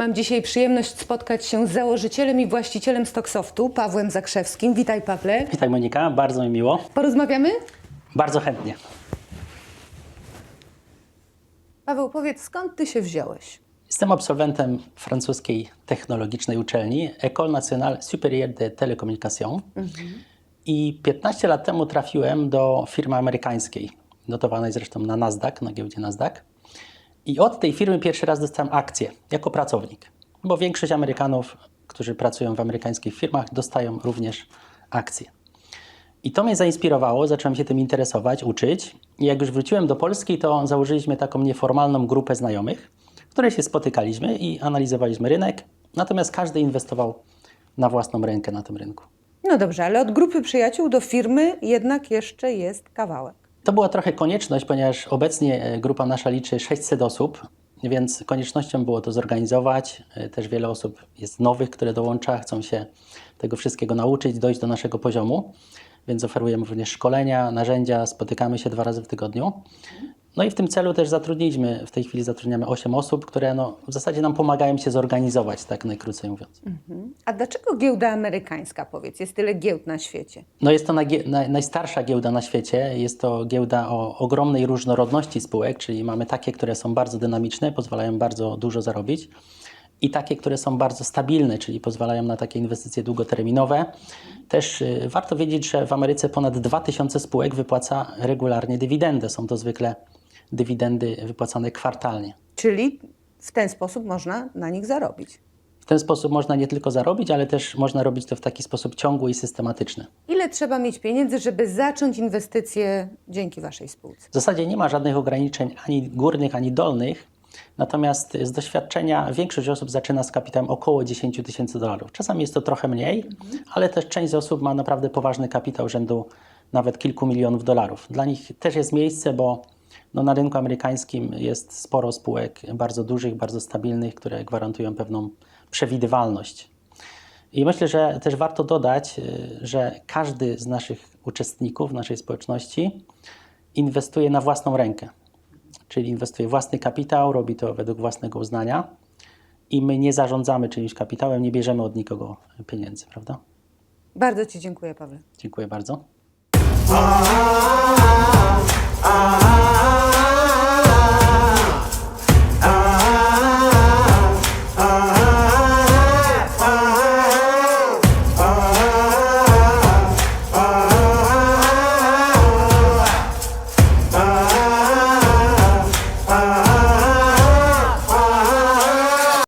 Mam dzisiaj przyjemność spotkać się z założycielem i właścicielem Stocksoftu, Pawłem Zakrzewskim. Witaj, Pawle. Witaj Monika, bardzo mi miło. Porozmawiamy? Bardzo chętnie. Paweł, powiedz, skąd ty się wziąłeś? Jestem absolwentem francuskiej technologicznej uczelni École Nationale Supérieure de Télécommunications i 15 lat temu trafiłem do firmy amerykańskiej, notowanej zresztą na Nasdaq, na giełdzie Nasdaq. I od tej firmy pierwszy raz dostałem akcję jako pracownik, bo większość Amerykanów, którzy pracują w amerykańskich firmach, dostają również akcje. I to mnie zainspirowało, zacząłem się tym interesować, uczyć. I jak już wróciłem do Polski, to założyliśmy taką nieformalną grupę znajomych, w której się spotykaliśmy i analizowaliśmy rynek, natomiast każdy inwestował na własną rękę na tym rynku. No dobrze, ale od grupy przyjaciół do firmy jednak jeszcze jest kawałek. To była trochę konieczność, ponieważ obecnie e, grupa nasza liczy 600 osób, więc koniecznością było to zorganizować. E, Też wiele osób jest nowych, które dołącza, chcą się tego wszystkiego nauczyć, dojść do naszego poziomu, więc oferujemy również szkolenia, narzędzia, spotykamy się dwa razy w tygodniu. No i w tym celu też zatrudniliśmy, w tej chwili zatrudniamy 8 osób, które no, w zasadzie nam pomagają się zorganizować, tak najkrócej mówiąc. A dlaczego giełda amerykańska, powiedz? Jest tyle giełd na świecie. No jest to nagie- naj, najstarsza giełda na świecie. Jest to giełda o ogromnej różnorodności spółek, czyli mamy takie, które są bardzo dynamiczne, pozwalają bardzo dużo zarobić i takie, które są bardzo stabilne, czyli pozwalają na takie inwestycje długoterminowe. Też y, warto wiedzieć, że w Ameryce ponad 2000 spółek wypłaca regularnie dywidendę. Są to zwykle dywidendy wypłacane kwartalnie. Czyli w ten sposób można na nich zarobić. W ten sposób można nie tylko zarobić, ale też można robić to w taki sposób ciągły i systematyczny. Ile trzeba mieć pieniędzy, żeby zacząć inwestycje dzięki waszej spółce? W zasadzie nie ma żadnych ograniczeń ani górnych, ani dolnych. Natomiast z doświadczenia większość osób zaczyna z kapitałem około 10 tysięcy dolarów. Czasami jest to trochę mniej, ale też część z osób ma naprawdę poważny kapitał rzędu nawet kilku milionów dolarów. Dla nich też jest miejsce, bo no, na rynku amerykańskim jest sporo spółek bardzo dużych, bardzo stabilnych, które gwarantują pewną przewidywalność. I myślę, że też warto dodać, y, że każdy z naszych uczestników, naszej społeczności inwestuje na własną rękę. Czyli inwestuje własny kapitał, robi to według własnego uznania i my nie zarządzamy czyimś kapitałem, nie bierzemy od nikogo pieniędzy, prawda? Bardzo Ci dziękuję, Paweł. Dziękuję bardzo.